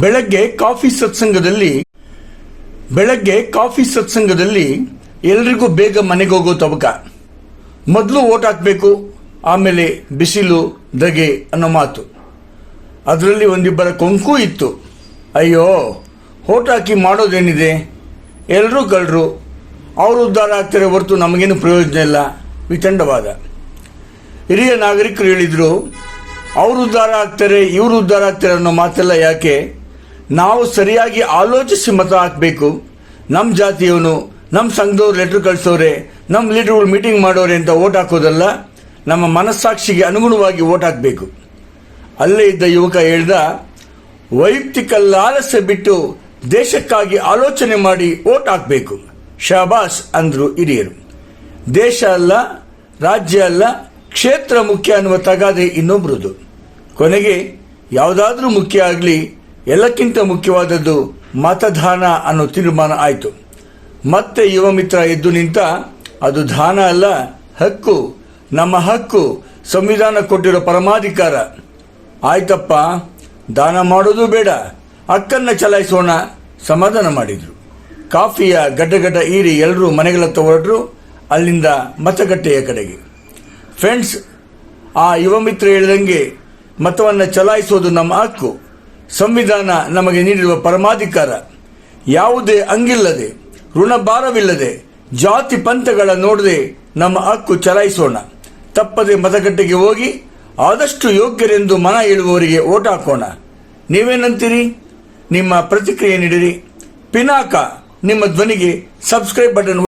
ಬೆಳಗ್ಗೆ ಕಾಫಿ ಸತ್ಸಂಗದಲ್ಲಿ, ಬೆಳಗ್ಗೆ ಕಾಫಿ ಸತ್ಸಂಗದಲ್ಲಿ ಎಲ್ರಿಗೂ ಬೇಗ ಮನೆಗೆ ಹೋಗೋ ತಬಕ. ಮೊದಲು ಓಟ್ ಹಾಕಬೇಕು, ಆಮೇಲೆ ಬಿಸಿಲು ದಗೆ ಅನ್ನೋ ಮಾತು. ಅದರಲ್ಲಿ ಒಂದಿಬ್ಬರ ಕೊಂಕು ಇತ್ತು. ಅಯ್ಯೋ, ಓಟ್ ಹಾಕಿ ಮಾಡೋದೇನಿದೆ? ಎಲ್ಲರೂ ಕಳ್ಳರು ಅವರು ಉದ್ಧಾರ ಆಗ್ತಾರೆ ಹೊರತು ನಮಗೇನು ಪ್ರಯೋಜನ ಇಲ್ಲ. ವಿಚಂಡವಾದ ಹಿರಿಯ ನಾಗರಿಕರು ಹೇಳಿದರು, ಅವರು ಉದ್ಧಾರ ಆಗ್ತಾರೆ, ಇವರು ಉದ್ಧಾರ ಆಗ್ತಾರೆ ಅನ್ನೋ ಮಾತೆಲ್ಲ ಯಾಕೆ? ನಾವು ಸರಿಯಾಗಿ ಆಲೋಚಿಸಿ ಮತ ಹಾಕಬೇಕು. ನಮ್ಮ ಜಾತಿಯವನು ನಮ್ಮ ಸಂಘದವ್ರು ಲೆಟ್ರ್ ಕಳಿಸೋರೆ ನಮ್ಮ ಲೀಡರ್ಗಳು ಮೀಟಿಂಗ್ ಮಾಡೋರೆ ಅಂತ ಓಟ್ ಹಾಕೋದಲ್ಲ, ನಮ್ಮ ಮನಸ್ಸಾಕ್ಷಿಗೆ ಅನುಗುಣವಾಗಿ ಓಟ್ ಹಾಕಬೇಕು. ಅಲ್ಲೇ ಇದ್ದ ಯುವಕ ಹೇಳ್ದ, ವೈಯಕ್ತಿಕ ಲಾಲಸೆ ಬಿಟ್ಟು ದೇಶಕ್ಕಾಗಿ ಆಲೋಚನೆ ಮಾಡಿ ಓಟ್ ಹಾಕಬೇಕು. ಶಹಬಾಸ್ ಅಂದರು ಹಿರಿಯರು. ದೇಶ ಅಲ್ಲ, ರಾಜ್ಯ ಅಲ್ಲ, ಕ್ಷೇತ್ರ ಮುಖ್ಯ ಅನ್ನುವ ತಗಾದೆ ಇನ್ನೊಬ್ಬರದು ಕೊನೆಗೆ, ಯಾವುದಾದ್ರೂ ಮುಖ್ಯ ಆಗಲಿ ಎಲ್ಲಕ್ಕಿಂತ ಮುಖ್ಯವಾದದ್ದು ಮತದಾನ ಅನ್ನೋ ತೀರ್ಮಾನ ಆಯಿತು. ಮತ್ತೆ ಯುವ ಮಿತ್ರ ಎದ್ದು ನಿಂತ, ಅದು ದಾನ ಅಲ್ಲ, ಹಕ್ಕು. ನಮ್ಮ ಹಕ್ಕು, ಸಂವಿಧಾನ ಕೊಟ್ಟಿರೋ ಪರಮಾಧಿಕಾರ. ಆಯ್ತಪ್ಪ, ದಾನ ಮಾಡೋದು ಬೇಡ. ಅಕ್ಕನ್ನು ಚಲಾಯಿಸೋಣ, ಸಮಾಧಾನ ಮಾಡಿದ್ರು. ಕಾಫಿಯ ಗಡ್ಡಗಡ್ಡ ಈರಿ ಎಲ್ಲರೂ ಮನೆಗಳತ್ತ ಹೊರಟರು, ಅಲ್ಲಿಂದ ಮತಗಟ್ಟೆಯ ಕಡೆಗೆ. ಫ್ರೆಂಡ್ಸ್ ಆ ಯುವ ಮಿತ್ರ ಹೇಳಿದಂಗೆ ಮತವನ್ನು ಚಲಾಯಿಸೋದು ನಮ್ಮ ಹಕ್ಕು. ಸಂವಿಧಾನ ನಮಗೆ ನೀಡಿರುವ ಪರಮಾಧಿಕಾರ ಯಾವುದೇ ಅಂಗಿಲ್ಲದೆ, ಋಣಭಾರವಿಲ್ಲದೆ, ಜಾತಿ ಪಂಥಗಳ ನೋಡದೆ ನಮ್ಮ ಹಕ್ಕು ಚಲಾಯಿಸೋಣ. ತಪ್ಪದೆ ಮತಗಟ್ಟೆಗೆ ಹೋಗಿ ಆದಷ್ಟು ಯೋಗ್ಯರೆಂದು ಮನ ಇಳುವವರಿಗೆ ಓಟ್ ಹಾಕೋಣ. ನೀವೇನಂತೀರಿ? ನಿಮ್ಮ ಪ್ರತಿಕ್ರಿಯೆ ನೀಡಿರಿ. ಪಿನಾಕ, ನಿಮ್ಮ ಧ್ವನಿಗೆ ಸಬ್ಸ್ಕ್ರೈಬ್ ಬಟನ್